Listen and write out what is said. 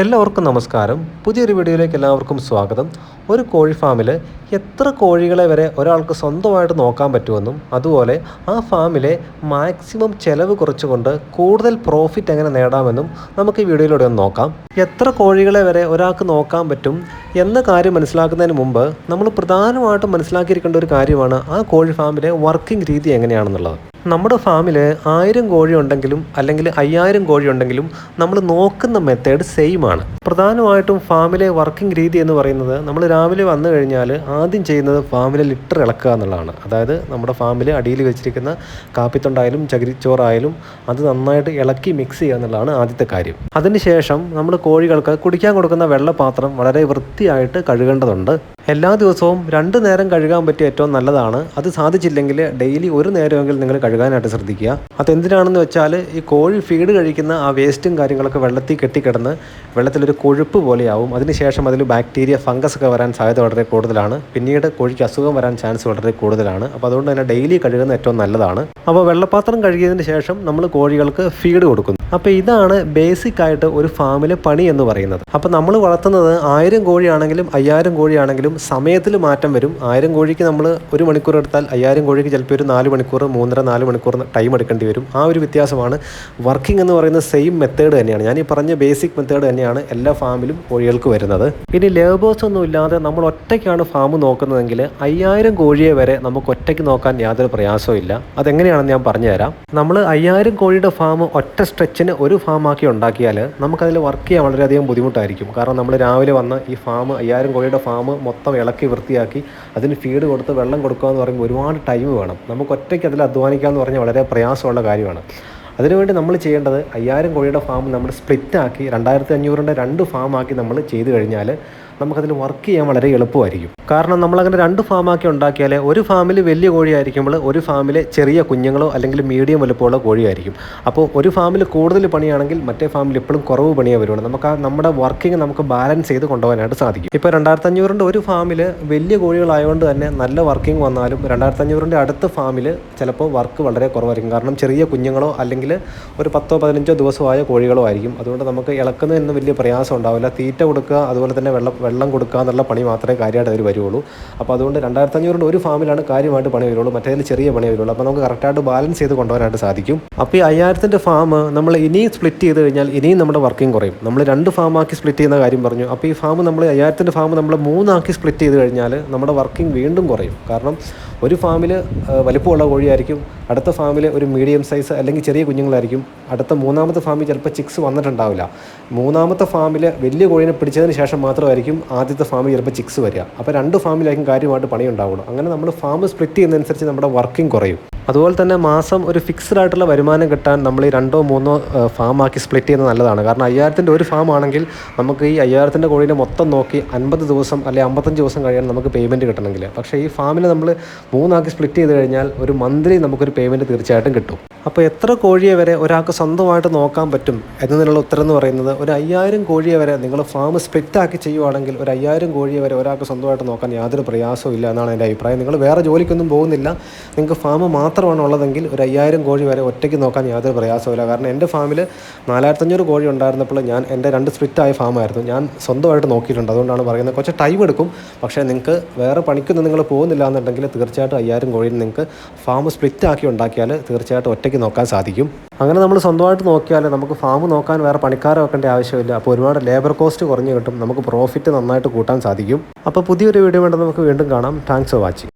എല്ലാവർക്കും നമസ്കാരം. പുതിയൊരു വീഡിയോയിലേക്ക് എല്ലാവർക്കും സ്വാഗതം. ഒരു കോഴി ഫാമിൽ എത്ര കോഴികളെ വരെ ഒരാൾക്ക് സ്വന്തമായിട്ട് നോക്കാൻ പറ്റുമെന്നും അതുപോലെ ആ ഫാമിലെ മാക്സിമം ചെലവ് കുറച്ചുകൊണ്ട് കൂടുതൽ പ്രോഫിറ്റ് എങ്ങനെ നേടാമെന്നും നമുക്ക് ഈ വീഡിയോയിലൂടെ ഒന്ന് നോക്കാം. എത്ര കോഴികളെ വരെ ഒരാൾക്ക് നോക്കാൻ പറ്റും എന്ന കാര്യം മനസ്സിലാക്കുന്നതിന് മുമ്പ് നമ്മൾ പ്രധാനമായിട്ടും മനസ്സിലാക്കിയിരിക്കേണ്ട ഒരു കാര്യമാണ് ആ കോഴി ഫാമിലെ വർക്കിംഗ് രീതി എങ്ങനെയാണെന്നുള്ളത്. നമ്മുടെ ഫാമിൽ ആയിരം കോഴി ഉണ്ടെങ്കിലും അല്ലെങ്കിൽ അയ്യായിരം കോഴി ഉണ്ടെങ്കിലും നമ്മൾ നോക്കുന്ന മെത്തേഡ് സെയിം ആണ്. പ്രധാനമായിട്ടും ഫാമിലെ വർക്കിംഗ് രീതി എന്ന് പറയുന്നത് നമ്മൾ രാവിലെ വന്നു കഴിഞ്ഞാൽ ആദ്യം ചെയ്യുന്നത് ഫാമിലെ ലിറ്റർ ഇളക്കുക എന്നുള്ളതാണ്. അതായത് നമ്മുടെ ഫാമിൽ അടിയിൽ വെച്ചിരിക്കുന്ന കാപ്പിത്തൊണ്ടായാലും ചകിരിച്ചോറായാലും അത് നന്നായിട്ട് ഇളക്കി മിക്സ് ചെയ്യുക എന്നുള്ളതാണ് ആദ്യത്തെ കാര്യം. അതിനുശേഷം നമ്മൾ കോഴികൾക്ക് കുടിക്കാൻ കൊടുക്കുന്ന വെള്ളപാത്രം വളരെ വൃത്തിയായിട്ട് കഴുകേണ്ടതുണ്ട്. എല്ലാ ദിവസവും രണ്ട് നേരം കഴുകാൻ പറ്റിയ ഏറ്റവും നല്ലതാണ്. അത് സാധിച്ചില്ലെങ്കിൽ ഡെയിലി ഒരു നേരമെങ്കിലും നിങ്ങൾ കഴുകാനായിട്ട് ശ്രദ്ധിക്കുക. അതെന്തിനാണെന്ന് വെച്ചാൽ ഈ കോഴി ഫീഡ് കഴിക്കുന്ന ആ വേസ്റ്റും കാര്യങ്ങളൊക്കെ വെള്ളത്തിൽ കെട്ടിക്കിടന്ന് വെള്ളത്തിലൊരു കൊഴുപ്പ് പോലെയാവും. അതിനുശേഷം അതിൽ ബാക്ടീരിയ ഫംഗസ് ഒക്കെ വരാൻ സാധ്യത വളരെ കൂടുതലാണ്. പിന്നീട് കോഴിക്ക് അസുഖം വരാൻ ചാൻസ് വളരെ കൂടുതലാണ്. അപ്പോൾ അതുകൊണ്ട് തന്നെ ഡെയിലി കഴുകുന്ന ഏറ്റവും നല്ലതാണ്. അപ്പോൾ വെള്ളപ്പാത്രം കഴുകിയതിന് ശേഷം നമ്മൾ കോഴികൾക്ക് ഫീഡ് കൊടുക്കുന്നു. അപ്പോൾ ഇതാണ് ബേസിക് ആയിട്ട് ഒരു ഫാമിലെ പണി എന്ന് പറയുന്നത്. അപ്പോൾ നമ്മൾ വളർത്തുന്നത് ആയിരം കോഴിയാണെങ്കിലും അയ്യായിരം കോഴിയാണെങ്കിലും സമയത്തിൽ മാറ്റം വരും. ആയിരം കോഴിക്ക് നമ്മൾ ഒരു മണിക്കൂർ എടുത്താൽ അയ്യായിരം കോഴിക്ക് ചിലപ്പോൾ ഒരു നാല് മണിക്കൂർ മൂന്നര നാല് മണിക്കൂർ ടൈം എടുക്കേണ്ടി വരും. ആ ഒരു വ്യത്യാസമാണ്. വർക്കിംഗ് എന്ന് പറയുന്ന സെയിം മെത്തേഡ് തന്നെയാണ്. ഞാൻ ഈ പറഞ്ഞ ബേസിക് മെത്തേഡ് തന്നെയാണ് എല്ലാ ഫാമിലും കോഴികൾക്ക് വരുന്നത്. ഇനി ലേബേഴ്സ് ഒന്നും ഇല്ലാതെ നമ്മൾ ഒറ്റയ്ക്കാണ് ഫാം നോക്കുന്നതെങ്കിൽ അയ്യായിരം കോഴിയെ വരെ നമുക്ക് ഒറ്റയ്ക്ക് നോക്കാൻ യാതൊരു പ്രയാസവും ഇല്ല. അതെങ്ങനെയാണെന്ന് ഞാൻ പറഞ്ഞുതരാം. നമ്മൾ അയ്യായിരം കോഴിയുടെ ഫാം ഒറ്റ സ്ട്രെച്ചിന് ഒരു ഫാം ഫാമാക്കി ഉണ്ടാക്കിയാൽ നമുക്കതിൽ വർക്ക് ചെയ്യാൻ വളരെയധികം ബുദ്ധിമുട്ടായിരിക്കും. കാരണം നമ്മൾ രാവിലെ വന്ന് ഈ ഫാം അയ്യായിരം കോഴിയുടെ ഫാം മൊത്തം ഇളക്കി വൃത്തിയാക്കി അതിന് ഫീഡ് കൊടുത്ത് വെള്ളം കൊടുക്കുക എന്ന് പറയുമ്പോൾ ഒരുപാട് ടൈം വേണം. നമുക്ക് ഒറ്റയ്ക്ക് അതിൽ അധ്വാനിക്കുക എന്ന് പറഞ്ഞാൽ വളരെ പ്രയാസമുള്ള കാര്യമാണ്. അതിനുവേണ്ടി നമ്മൾ ചെയ്യേണ്ടത് അയ്യായിരം കോഴിയുടെ ഫാം നമ്മൾ സ്പ്ലിറ്റ് ആക്കി രണ്ടായിരത്തി അഞ്ഞൂറിന്റെ രണ്ട് ഫാം ആക്കി നമ്മൾ ചെയ്തു കഴിഞ്ഞാൽ നമുക്കതിൽ വർക്ക് ചെയ്യാൻ വളരെ എളുപ്പമായിരിക്കും. കാരണം നമ്മളങ്ങനെ രണ്ട് ഫാമാക്കി ഉണ്ടാക്കിയാൽ ഒരു ഫാമിൽ വലിയ കോഴിയായിരിക്കുമ്പോൾ ഒരു ഫാമിൽ ചെറിയ കുഞ്ഞുങ്ങളോ അല്ലെങ്കിൽ മീഡിയം വലുപ്പമുള്ള കോഴിയായിരിക്കും. അപ്പോൾ ഒരു ഫാമിൽ കൂടുതൽ പണിയാണെങ്കിൽ മറ്റേ ഫാമിൽ എപ്പോഴും കുറവ് പണിയാ വരുവാണ് നമുക്ക് ആ നമ്മുടെ വർക്കിംഗ് നമുക്ക് ബാലൻസ് ചെയ്ത് കൊണ്ടുപോകാനായിട്ട് സാധിക്കും. ഇപ്പോൾ രണ്ടായിരത്തി അഞ്ഞൂറിന്റെ ഒരു ഫാമിൽ വലിയ കോഴികളായതുകൊണ്ട് തന്നെ നല്ല വർക്കിംഗ് വന്നാലും രണ്ടായിരത്തി അഞ്ഞൂറിന്റെ അടുത്ത ഫാമിൽ ചിലപ്പോൾ വർക്ക് വളരെ കുറവായിരിക്കും. കാരണം ചെറിയ കുഞ്ഞുങ്ങളോ അല്ലെങ്കിൽ ഒരു പത്തോ പതിനഞ്ചോ ദിവസമായ കോഴികളോ ആയിരിക്കും. അതുകൊണ്ട് നമുക്ക് ഇളക്കുന്നതിനൊന്നും വലിയ പ്രയാസം ഉണ്ടാവില്ല. തീറ്റ കൊടുക്കുക അതുപോലെ തന്നെ വെള്ളം വെള്ളം കൊടുക്കുക എന്നുള്ള പണി മാത്രമേ കാര്യമായിട്ട് അതിൽ വരുള്ളൂ അപ്പോൾ അതുകൊണ്ട് രണ്ടായിരത്തി അഞ്ഞൂറിന്റെ ഒരു ഫാമിലാണ് കാര്യമായിട്ട് പണി വരുള്ളൂ. മറ്റേതിൽ ചെറിയ പണി വരുള്ളൂ. അപ്പോൾ നമുക്ക് കറക്റ്റായിട്ട് ബാലൻസ് ചെയ്ത് കൊണ്ടുപോകാനായിട്ട് സാധിക്കും. അപ്പോൾ ഈ അയ്യായിരത്തിന്റെ ഫാം നമ്മൾ ഇനിയും സ്പ്ലിറ്റ് ചെയ്ത് കഴിഞ്ഞാൽ ഇനിയും നമ്മുടെ വർക്കിംഗ് കുറയും. നമ്മൾ രണ്ട് ഫാമാക്കി സ്പ്ലിറ്റ് ചെയ്യുന്ന കാര്യം പറഞ്ഞു. അപ്പോൾ ഈ ഫാം നമ്മൾ അയ്യായിരത്തിന്റെ ഫാം നമ്മൾ മൂന്നാക്കി സ്പ്ലിറ്റ് ചെയ്ത് കഴിഞ്ഞാൽ നമ്മുടെ വർക്കിംഗ് വീണ്ടും കുറയും. കാരണം ഒരു ഫാമിൽ വലിപ്പമുള്ള കോഴിയായിരിക്കും. അടുത്ത ഫാമിൽ ഒരു മീഡിയം സൈസ് അല്ലെങ്കിൽ ചെറിയ കുഞ്ഞുങ്ങളായിരിക്കും. അടുത്ത മൂന്നാമത്തെ ഫാമിൽ ചിലപ്പോൾ ചിക്സ് വന്നിട്ടുണ്ടാവില്ല. മൂന്നാമത്തെ ഫാമിൽ വലിയ കോഴിനെ പിടിച്ചതിന് ശേഷം മാത്രമായിരിക്കും ആദ്യത്തെ ഫാമിൽ ചിലപ്പോൾ ചിക്സ് വരിക. അപ്പോൾ രണ്ട് ഫാമിലായിരിക്കും കാര്യമായിട്ട് പണി ഉണ്ടാവുള്ളൂ അങ്ങനെ നമ്മൾ ഫാം സ്പ്ലിറ്റ് ചെയ്യുന്നതനുസരിച്ച് നമ്മുടെ വർക്കിംഗ് കുറയും. അതുപോലെ തന്നെ മാസം ഒരു ഫിക്സ്ഡ് ആയിട്ടുള്ള വരുമാനം കിട്ടാൻ നമ്മൾ ഈ രണ്ടോ മൂന്നോ ഫാം ആക്കി സ്പ്ലിറ്റ് ചെയ്യുന്നത് നല്ലതാണ്. കാരണം അയ്യായിരത്തിന്റെ ഒരു ഫാം ആണെങ്കിൽ നമുക്ക് ഈ അയ്യായിരത്തിന്റെ കോഴിനെ മൊത്തം നോക്കി അൻപത് ദിവസം അല്ലെങ്കിൽ അമ്പത്തഞ്ച് ദിവസം കഴിയാൻ നമുക്ക് പേയ്മെന്റ് കിട്ടണമെങ്കിൽ. പക്ഷേ ഈ ഫാമിൽ നമ്മൾ മൂന്നാക്കി സ്പ്ലിറ്റ് ചെയ്ത് കഴിഞ്ഞാൽ ഒരു മന്ത്ലി നമുക്കൊരു പേയ്മെന്റ് തീർച്ചയായിട്ടും കിട്ടും. അപ്പോൾ എത്ര കോഴിയെ വരെ ഒരാൾക്ക് സ്വന്തമായിട്ട് നോക്കാൻ പറ്റും എന്നതിനുള്ള ഉത്തരം എന്ന് പറയുന്നത് ഒരു അയ്യായിരം കോഴിയെ വരെ നിങ്ങൾ ഫാം സ്പ്ലിറ്റ് ആക്കി ചെയ്യുവാണെങ്കിൽ ഒരു അയ്യായിരം കോഴിയെ വരെ ഒരാൾക്ക് സ്വന്തമായിട്ട് നോക്കാൻ യാതൊരു പ്രയാസവും ഇല്ല എന്നാണ് എന്റെ അഭിപ്രായം. നിങ്ങൾ വേറെ ജോലിക്കൊന്നും പോകുന്നില്ല. നിങ്ങൾക്ക് ഫാം മാത്രമാണ് ഉള്ളതെങ്കിൽ ഒരു അയ്യായിരം കോഴി വരെ ഒറ്റയ്ക്ക് നോക്കാൻ യാതൊരു പ്രയാസമില്ല കാരണം എന്റെ ഫാമിൽ നാലായിരത്തഞ്ഞൂറ് കോഴി ഉണ്ടായിരുന്നപ്പോൾ ഞാൻ എന്റെ രണ്ട് സ്പ്ലിറ്റായ ഫാമായിരുന്നു. ഞാൻ സ്വന്തമായിട്ട് നോക്കിയിട്ടുണ്ട്. അതുകൊണ്ടാണ് പറയുന്നത്. കുറച്ച് ടൈം എടുക്കും. പക്ഷേ നിങ്ങൾക്ക് വേറെ പണിക്കൊന്നും നിങ്ങൾ പോകുന്നില്ല എന്നുണ്ടെങ്കിൽ തീർച്ചയായിട്ടും അയ്യായിരം കോഴി നിങ്ങൾക്ക് ഫാം സ്പ്ലിറ്റ് ആക്കി ഉണ്ടാക്കിയാൽ തീർച്ചയായിട്ടും ഒറ്റയ്ക്ക് നോക്കാൻ സാധിക്കും. അങ്ങനെ നമ്മൾ സ്വന്തമായിട്ട് നോക്കിയാൽ നമുക്ക് ഫാം നോക്കാൻ വേറെ പണിക്കാരെ വെക്കേണ്ട ആവശ്യമില്ല. അപ്പോൾ ഒരുപാട് ലേബർ കോസ്റ്റ് കുറഞ്ഞു കിട്ടും. നമുക്ക് പ്രോഫിറ്റ് നന്നായിട്ട് കൂട്ടാൻ സാധിക്കും. അപ്പോൾ പുതിയൊരു വീഡിയോ വേണ്ട നമുക്ക് വീണ്ടും കാണാം. Thanks for watching